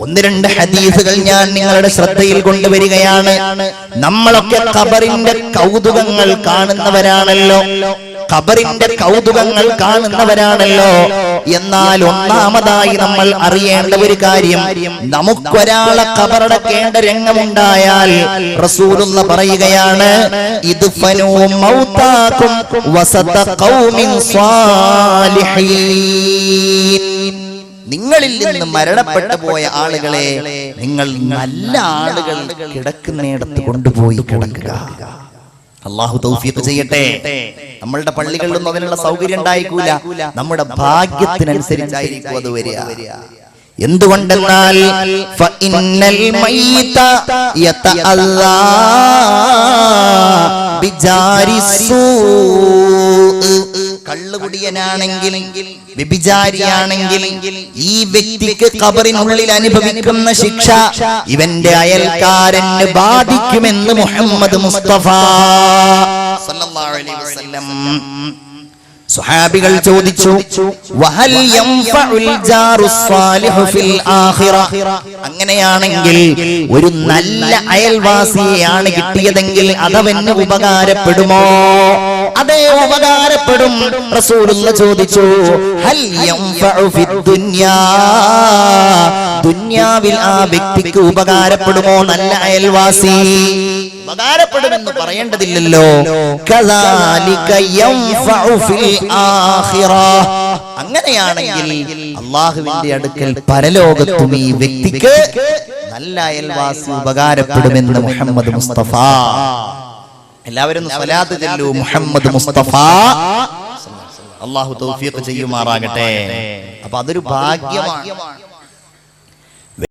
ഒന്ന് രണ്ട് ഹദീസുകൾ ഞാൻ നിങ്ങളുടെ ശ്രദ്ധയിൽ കൊണ്ടുവരികയാണ്. നമ്മളൊക്കെ ഖബറിന്റെ കൗതുകങ്ങൾ കാണുന്നവരാണല്ലോ. ഖബറിന്റെ കൗതുകങ്ങൾ കാണുന്നവരാണല്ലോ. എന്നാൽ ഒന്നാമതായി നമ്മൾ അറിയേണ്ട ഒരു കാര്യം നമുക്കൊരാളെ ഖബറടക്കേണ്ട രംഗമുണ്ടായാൽ റസൂലുള്ള പറയുകയാണ് ഇത് വസത ഖൗമിൻ സ്വാലിഹീൻ. നിങ്ങളിൽ നിന്ന് മരണപ്പെട്ടു പോയ ആളുകളെ നിങ്ങൾ നല്ല ആളുകൾ കിടക്കുന്നിടത്ത് കൊണ്ടുപോയി കിടക്കുക. അള്ളാഹു തൗഫീഖ് ചെയ്യട്ടെ. നമ്മളുടെ പള്ളികളിലൊന്നും അതിനുള്ള സൗകര്യം ഉണ്ടായിക്കൂല. നമ്മുടെ ഭാഗ്യത്തിനനുസരിച്ചായിരിക്കും അത് വരിക. എന്തുകൊണ്ടെന്നാൽ കള്ളുകുടിയനാണെങ്കിൽ വ്യഭിചാരിയാണെങ്കിൽ ഈ വ്യക്തിക്ക് കബറിനുള്ളിൽ അനുഭവിക്കുന്ന ശിക്ഷ ഇവന്റെ അയൽക്കാരന് ബാധിക്കുമെന്ന് മുഹമ്മദ് മുസ്തഫ സുഹാബികൾ ചോദിച്ചു വഹൽ ഫിൽ ആഖിറ. അങ്ങനെയാണെങ്കിൽ ഒരു നല്ല അയൽവാസിയെയാണ് കിട്ടിയതെങ്കിൽ അതവന് ഉപകാരപ്പെടുമോ? ഉപകാരപ്പെടും. റസൂലുള്ള ചോദിച്ചു ഹൽ ദുനിയാവിൽ ആ വ്യക്തിക്ക് ഉപകാരപ്പെടുമോ? നല്ല അയൽവാസി. ഉപകാരപ്പെടുമെന്ന് പറയേണ്ടതില്ലല്ലോ. അങ്ങനെയാണെങ്കിൽ അള്ളാഹുവിന്റെ അടുക്കൽ പരലോകത്തും ഈ വ്യക്തിക്ക് നല്ല അയൽവാസി ഉപകാരപ്പെടുമെന്ന് മുഹമ്മദ് മുസ്തഫ. എല്ലാവരും സലാത്ത് ചെല്ലു. മുഹമ്മദ് മുസ്തഫ. അള്ളാഹു തൗഫീഖ് ചെയ്യുമാറാകട്ടെ. അപ്പൊ അതൊരു ഭാഗ്യമാണ്.